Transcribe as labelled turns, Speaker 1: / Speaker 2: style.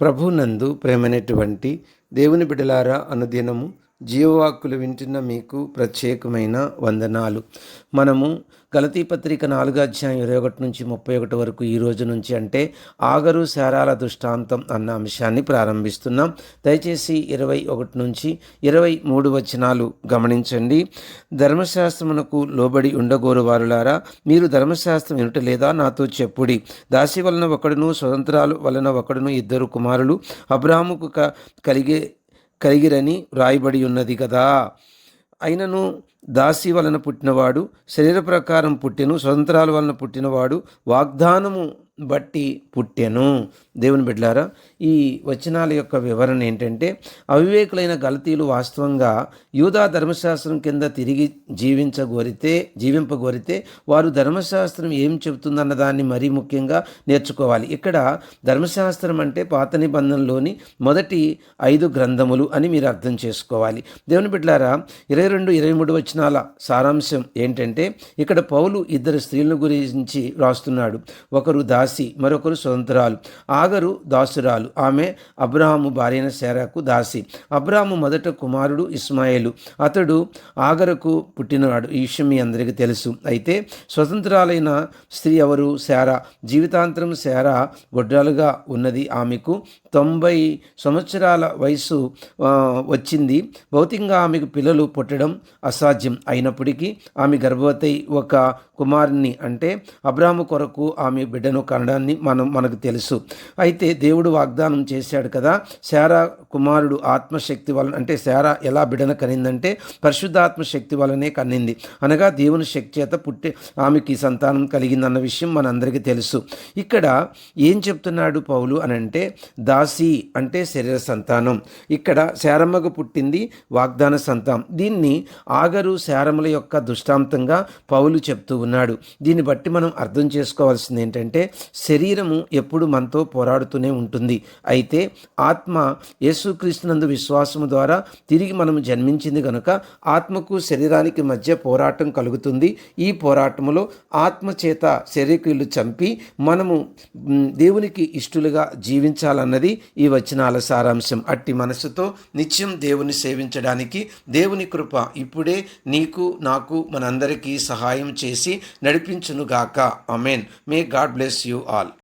Speaker 1: ప్రభునందు ప్రేమైనటువంటి దేవుని బిడలారా అనుదినము జీవవాక్కులు వింటున్న మీకు ప్రత్యేకమైన వందనాలు. మనము గలతీ పత్రిక నాలుగో అధ్యాయం ఇరవై ఒకటి నుంచి ముప్పై ఒకటి వరకు ఈ రోజు నుంచి అంటే ఆగరు శారాల దృష్టాంతం అన్న అంశాన్ని ప్రారంభిస్తున్నాం. దయచేసి ఇరవై ఒకటి నుంచి ఇరవై మూడు వచనాలు గమనించండి. ధర్మశాస్త్రమునకు లోబడి ఉండగోరు వారులారా మీరు ధర్మశాస్త్రం వినుట లేదా నాతో చెప్పుడి. దాసి వలన ఒకడును స్వతంత్రాలు వలన ఒకడును ఇద్దరు కుమారులు. అబ్రాహముకు క కలిగే కలిగిరని వ్రాయబడి ఉన్నది కదా. అయినను దాసి వలన పుట్టినవాడు శరీర ప్రకారం పుట్టెను స్వతంత్రాల వలన పుట్టినవాడు వాగ్దానము బట్టి పుట్టెను. దేవుని బిడ్డారా ఈ వచనాల యొక్క వివరణ ఏంటంటే అవివేకులైన గలతీలు వాస్తవంగా యూదా ధర్మశాస్త్రం కింద తిరిగి జీవించగోరితే జీవింపగోరితే వారు ధర్మశాస్త్రం ఏం చెబుతుందన్న దాన్ని మరీ ముఖ్యంగా నేర్చుకోవాలి. ఇక్కడ ధర్మశాస్త్రం అంటే పాత నిబంధనలోని మొదటి ఐదు గ్రంథములు అని మీరు అర్థం చేసుకోవాలి. దేవుని బిడ్డారా ఇరవై రెండు ఇరవై మూడు వచనాల సారాంశం ఏంటంటే ఇక్కడ పౌలు ఇద్దరు స్త్రీల గురించి రాస్తున్నాడు. ఒకరు దాసి మరొకరు స్వతంత్రాలు. ఆగరు దాసురాలు. ఆమె అబ్రాహాము భార్యన శారాకు దాసి. అబ్రాహాము మొదట కుమారుడు ఇస్మాయిలు. అతడు ఆగరకు పుట్టినవాడు. ఈ విషయం మీ అందరికీ తెలుసు. అయితే స్వతంత్రాలైన స్త్రీ ఎవరు? శారా. జీవితాంతరం శారా గొడ్రాలుగా ఉన్నది. ఆమెకు తొంభై సంవత్సరాల వయసు వచ్చింది. భౌతికంగా ఆమెకు పిల్లలు పుట్టడం అసాధ్యం. అయినప్పటికీ ఆమె గర్భవతి ఒక కుమారుని అంటే అబ్రాహ్మ కొరకు ఆమె బిడ్డను అనడాన్ని మనం మనకు తెలుసు. అయితే దేవుడు వాగ్దానం చేశాడు కదా శారా కుమారుడు ఆత్మశక్తి వలన అంటే శారా ఎలా బిడన కనిందంటే పరిశుద్ధాత్మ శక్తి వలనే కన్నింది అనగా దేవుని శక్తి చేత పుట్టి ఆమెకి సంతానం కలిగిందన్న విషయం మనందరికీ తెలుసు. ఇక్కడ ఏం చెప్తున్నాడు పౌలు అని అంటే దాసి అంటే శరీర సంతానం. ఇక్కడ శారమ్మకు పుట్టింది వాగ్దాన సంతానం. దీన్ని ఆగరు శారముల యొక్క దృష్టాంతంగా పౌలు చెప్తూ ఉన్నాడు. దీన్ని బట్టి మనం అర్థం చేసుకోవాల్సింది ఏంటంటే శరీరము ఎప్పుడు మనతో పోరాడుతూనే ఉంటుంది. అయితే ఆత్మ యేసుక్రీస్తునందు విశ్వాసము ద్వారా తిరిగి మనం జన్మించింది కనుక ఆత్మకు శరీరానికి మధ్య పోరాటం కలుగుతుంది. ఈ పోరాటములో ఆత్మ చేత శరీరకులు చంపి మనము దేవునికి ఇష్టలుగా జీవించాలన్నది ఈ వచనాల సారాంశం. అట్టి మనసుతో నిత్యం దేవుని సేవించడానికి దేవుని కృప ఇప్పుడే నీకు నాకు మనందరికీ సహాయం చేసి నడిపించునుగాక. Amen may God bless you all.